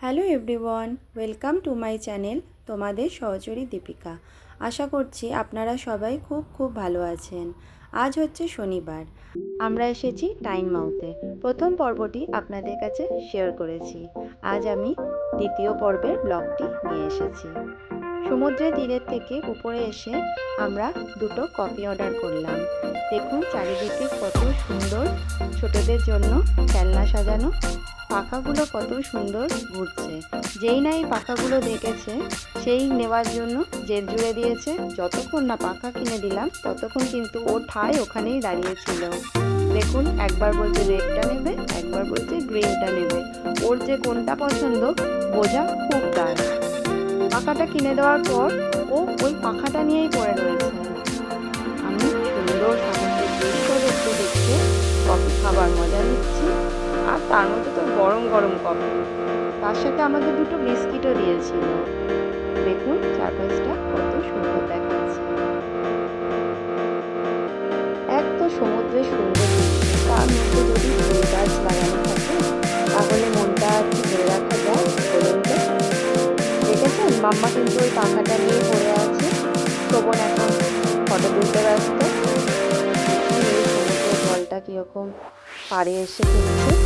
Hello everyone, welcome to my channel তোমাদের সহচরী দীপিকা। আশা করছি আপনারা সবাই খুব খুব ভালো আছেন। আজ হচ্ছে শনিবার। আমরা এসেছি টাইম মাউথে প্রথম পর্বটি আপনাদের কাছে শেয়ার করেছি। আজ আমি দ্বিতীয় পর্বের ব্লগটি নিয়ে এসেছি। সমুদ্রের তীরের থেকে উপরে এসে আমরা দুটো কফি অর্ডার করলাম। দেখুন চারিদিকে কত সুন্দর ছোটদের জন্য খেলনা সাজানো। পাখাগুলো কত সুন্দর ঘুরছে। যেই না এই পাখাগুলো দেখেছে, সেই নেওয়ার জন্য জেদ জুড়ে দিয়েছে। যতক্ষণ না পাখা কিনে দিলাম, ততক্ষণ কিন্তু ও ঠায় ওখানেই দাঁড়িয়েছিল। দেখুন, একবার বলছে রেডটা নেবে, একবার বলছে গ্রিনটা নেবে। ওর যে কোনটা পছন্দ, বোঝা খুব দায় পাখাটা কিনে দেওয়ার পর ও ওই পাখাটা নিয়েই পড়ে রয়েছে। তার মধ্যে তো গরম গরম কফি। তার সাথে আমাদের দুটো বিস্কিটও দিয়েছিল। দেখুন, চারপাশটা কত সুন্দর দেখাচ্ছে। এক তো সমুদ্রের সুন্দর তার মধ্যে যদি ফুল গাছ লাগানো থাকে, তাহলে মনটা ধরে রাখা যায়, বলুন দেখেছেন? মাম্মা কিন্তু ওই পাখাটা নিয়ে পড়ে আছে। শোভন এখন ফটো তুলতে ব্যস্ত। সমুদ্রের জলটা কীরকম পাড়ে এসে পড়ছে।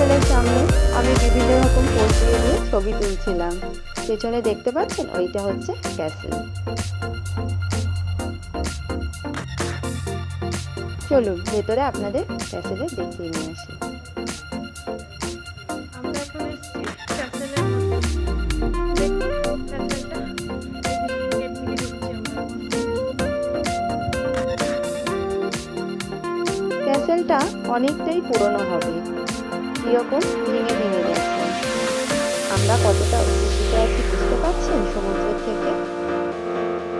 ক্যাসেলের সামনে আমি বিভিন্ন রকম দিয়ে দিয়ে ছবি তুলছিলাম। পেছনে দেখতে পাচ্ছেন? ওইটা হচ্ছে ক্যাসেল চলুন ভেতরে আপনাদের ক্যাসেলে দেখিয়ে নিয়ে আসি। ক্যাসেলটা অনেকটাই পুরনো হবে। কীরকম ভেঙে ভেঙে গেছে। আমরা কতটা উঁচুতে আছি বুঝতে পারছেন সমুদ্রের থেকে?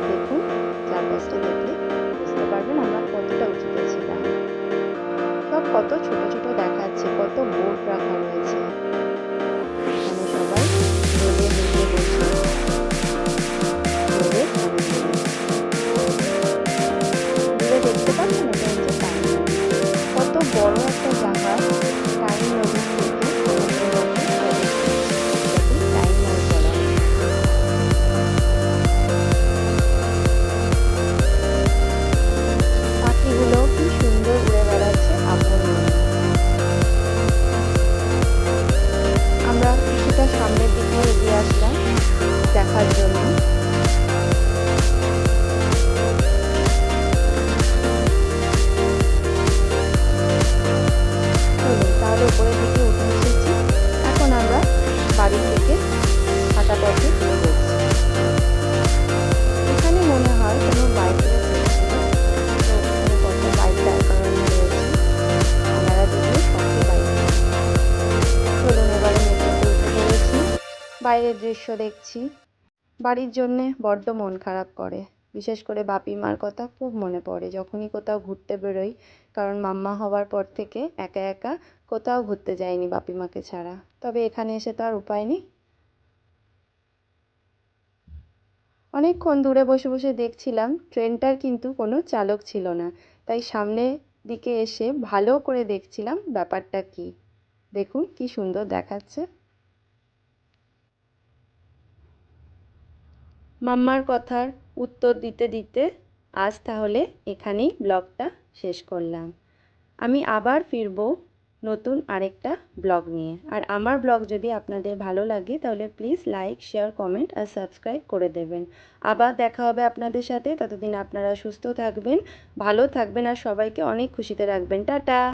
দেখুন, চারপাশটা দেখলে বুঝতে পারবেন আমরা কতটা উঁচুতে ছিলাম। সব কত ছোট ছোট দেখাচ্ছে, কত বোট রাখা রয়েছে। বাইরের দৃশ্য দেখছি। বাড়ির জন্যে বড্ড মন খারাপ করে। বিশেষ করে বাপি মার কথা খুব মনে পড়ে। যখনই কোথাও ঘুরতে বেরোই, কারণ মাম্মা হওয়ার পর থেকে একা একা কোথাও ঘুরতে যাইনি বাপি মাকে ছাড়া। তবে এখানে এসে তো আর উপায় নেই। অনেকক্ষণ দূরে বসে বসে দেখছিলাম, ট্রেনটার কিন্তু কোনো চালক ছিল না। তাই সামনে দিকে এসে ভালো করে দেখছিলাম ব্যাপারটা কি। দেখুন কি সুন্দর দেখাচ্ছে। মাম্মার কথার উত্তর দিতে দিতে আজ তাহলে এখানেই ব্লগটা শেষ করলাম। আমি আবার ফিরবো নতুন আরেকটা ব্লগ নিয়ে। আর আমার ব্লগ যদি আপনাদের ভালো লাগে, তাহলে প্লিজ লাইক, শেয়ার, কমেন্ট আর সাবস্ক্রাইব করে দেবেন। আবার দেখা হবে আপনাদের সাথে। ততদিন আপনারা সুস্থ থাকবেন, ভালো থাকবেন আর সবাইকে অনেক খুশিতে রাখবেন। টাটা!